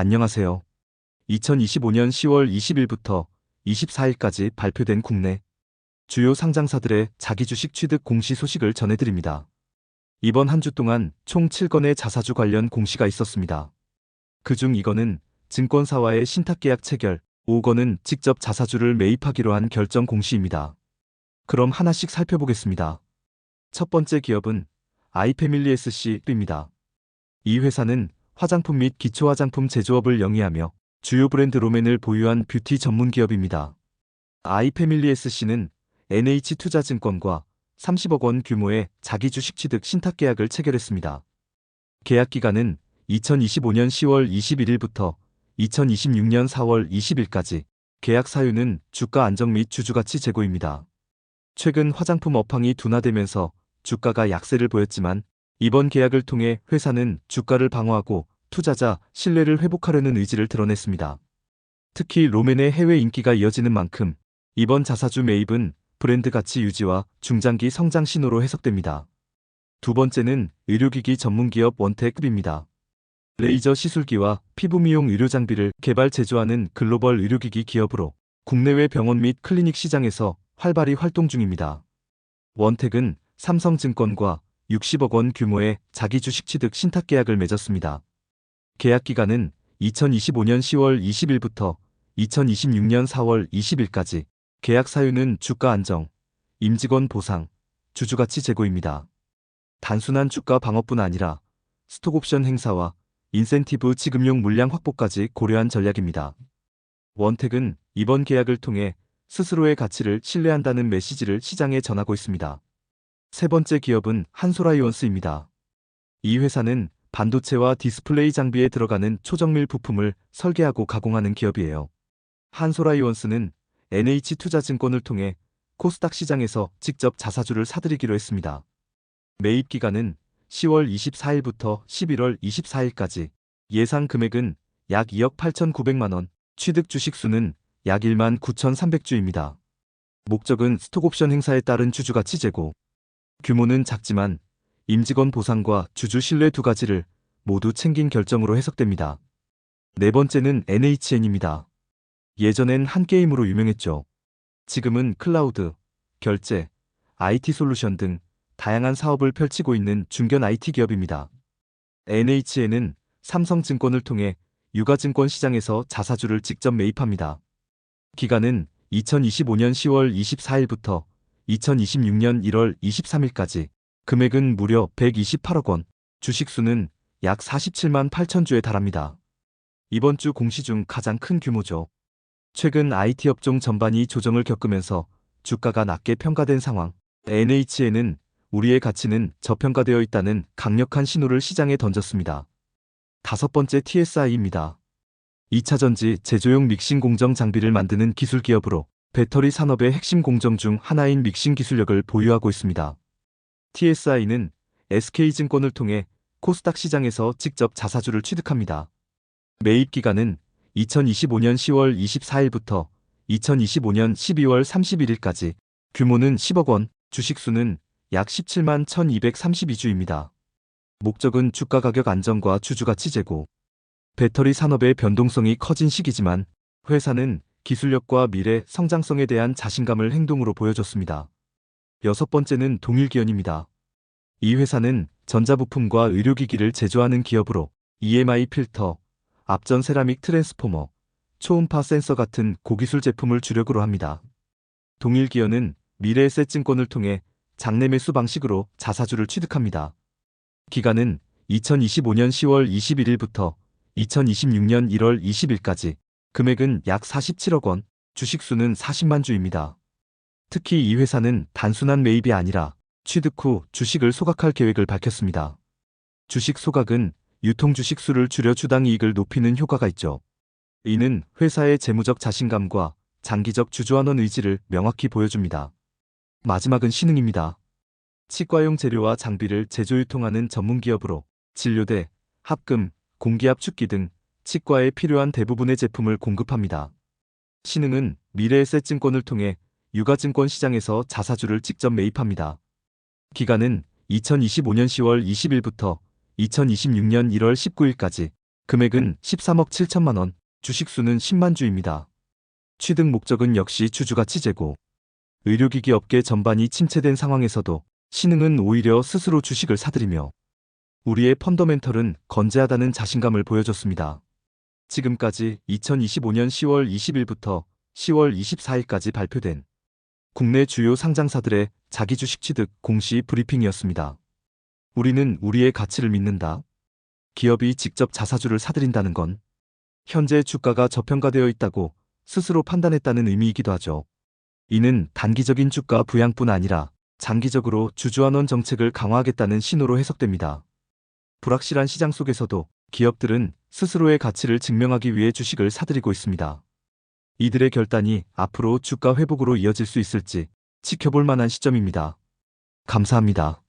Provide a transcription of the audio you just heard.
안녕하세요. 2025년 10월 20일부터 24일까지 발표된 국내 주요 상장사들의 자기 주식 취득 공시 소식을 전해드립니다. 이번 한 주 동안 총 7건의 자사주 관련 공시가 있었습니다. 그중 이건은 증권사와의 신탁계약 체결, 5건은 직접 자사주를 매입하기로 한 결정 공시입니다. 그럼 하나씩 살펴보겠습니다. 첫 번째 기업은 아이패밀리 SC입니다. 이 회사는 화장품 및 기초화장품 제조업을 영위하며 주요 브랜드 롬앤을 보유한 뷰티 전문 기업입니다. 아이패밀리 SC는 NH투자증권과 30억 원 규모의 자기 주식 취득 신탁 계약을 체결했습니다. 계약 기간은 2025년 10월 21일부터 2026년 4월 20일까지 계약 사유는 주가 안정 및 주주가치 제고입니다. 최근 화장품 업황이 둔화되면서 주가가 약세를 보였지만 이번 계약을 통해 회사는 주가를 방어하고 투자자 신뢰를 회복하려는 의지를 드러냈습니다. 특히 롬앤의 해외 인기가 이어지는 만큼 이번 자사주 매입은 브랜드 가치 유지와 중장기 성장 신호로 해석됩니다. 두 번째는 의료기기 전문기업 원택급입니다. 레이저 시술기와 피부 미용 의료 장비를 개발 제조하는 글로벌 의료기기 기업으로 국내외 병원 및 클리닉 시장에서 활발히 활동 중입니다. 원택은 삼성증권과 60억 원 규모의 자기 주식 취득 신탁 계약을 맺었습니다. 계약 기간은 2025년 10월 20일부터 2026년 4월 20일까지 계약 사유는 주가 안정, 임직원 보상, 주주가치 제고입니다. 단순한 주가 방어뿐 아니라 스톡옵션 행사와 인센티브 지급용 물량 확보까지 고려한 전략입니다. 원택은 이번 계약을 통해 스스로의 가치를 신뢰한다는 메시지를 시장에 전하고 있습니다. 세 번째 기업은 한소라이온스입니다. 이 회사는 반도체와 디스플레이 장비에 들어가는 초정밀 부품을 설계하고 가공하는 기업이에요. 한소라이온스는 NH투자증권을 통해 코스닥 시장에서 직접 자사주를 사들이기로 했습니다. 매입 기간은 10월 24일부터 11월 24일까지 예상 금액은 약 2억 8,900만 원, 취득 주식 수는 약 1만 9,300주입니다. 목적은 스톡옵션 행사에 따른 주주가치 제고. 규모는 작지만 임직원 보상과 주주 신뢰 두 가지를 모두 챙긴 결정으로 해석됩니다. 네 번째는 NHN입니다. 예전엔 한 게임으로 유명했죠. 지금은 클라우드, 결제, IT 솔루션 등 다양한 사업을 펼치고 있는 중견 IT 기업입니다. NHN은 삼성증권을 통해 유가증권 시장에서 자사주를 직접 매입합니다. 기간은 2025년 10월 24일부터 2026년 1월 23일까지 금액은 무려 128억 원, 주식수는 약 47만 8천 주에 달합니다. 이번 주 공시 중 가장 큰 규모죠. 최근 IT 업종 전반이 조정을 겪으면서 주가가 낮게 평가된 상황, NHN은 우리의 가치는 저평가되어 있다는 강력한 신호를 시장에 던졌습니다. 다섯 번째 TSI입니다. 2차 전지 제조용 믹싱 공정 장비를 만드는 기술 기업으로 배터리 산업의 핵심 공정 중 하나인 믹싱 기술력을 보유하고 있습니다. TSI는 SK증권을 통해 코스닥 시장에서 직접 자사주를 취득합니다. 매입 기간은 2025년 10월 24일부터 2025년 12월 31일까지 규모는 10억 원, 주식수는 약 17만 1232주입니다. 목적은 주가 가격 안정과 주주가치 제고. 배터리 산업의 변동성이 커진 시기지만 회사는 기술력과 미래 성장성에 대한 자신감을 행동으로 보여줬습니다. 여섯 번째는 동일기현입니다. 이 회사는 전자부품과 의료기기를 제조하는 기업으로 EMI 필터, 앞전 세라믹 트랜스포머, 초음파 센서 같은 고기술 제품을 주력으로 합니다. 동일기현은 미래에셋 증권을 통해 장내 매수 방식으로 자사주를 취득합니다. 기간은 2025년 10월 21일부터 2026년 1월 20일까지 금액은 약 47억 원, 주식수는 40만 주입니다. 특히 이 회사는 단순한 매입이 아니라 취득 후 주식을 소각할 계획을 밝혔습니다. 주식 소각은 유통 주식 수를 줄여 주당 이익을 높이는 효과가 있죠. 이는 회사의 재무적 자신감과 장기적 주주환원 의지를 명확히 보여줍니다. 마지막은 신흥입니다. 치과용 재료와 장비를 제조 유통하는 전문 기업으로 진료대, 합금, 공기압 축기 등 치과에 필요한 대부분의 제품을 공급합니다. 신흥은 미래에셋증권을 통해 유가증권 시장에서 자사주를 직접 매입합니다. 기간은 2025년 10월 20일부터 2026년 1월 19일까지 금액은 13억 7천만 원, 주식수는 10만 주입니다. 취득 목적은 역시 주주가치 제고. 의료기기 업계 전반이 침체된 상황에서도 신흥은 오히려 스스로 주식을 사들이며 우리의 펀더멘털은 건재하다는 자신감을 보여줬습니다. 지금까지 2025년 10월 20일부터 10월 24일까지 발표된 국내 주요 상장사들의 자기 주식 취득 공시 브리핑이었습니다. 우리는 우리의 가치를 믿는다. 기업이 직접 자사주를 사들인다는 건 현재 주가가 저평가되어 있다고 스스로 판단했다는 의미이기도 하죠. 이는 단기적인 주가 부양뿐 아니라 장기적으로 주주환원 정책을 강화하겠다는 신호로 해석됩니다. 불확실한 시장 속에서도 기업들은 스스로의 가치를 증명하기 위해 주식을 사들이고 있습니다. 이들의 결단이 앞으로 주가 회복으로 이어질 수 있을지 지켜볼 만한 시점입니다. 감사합니다.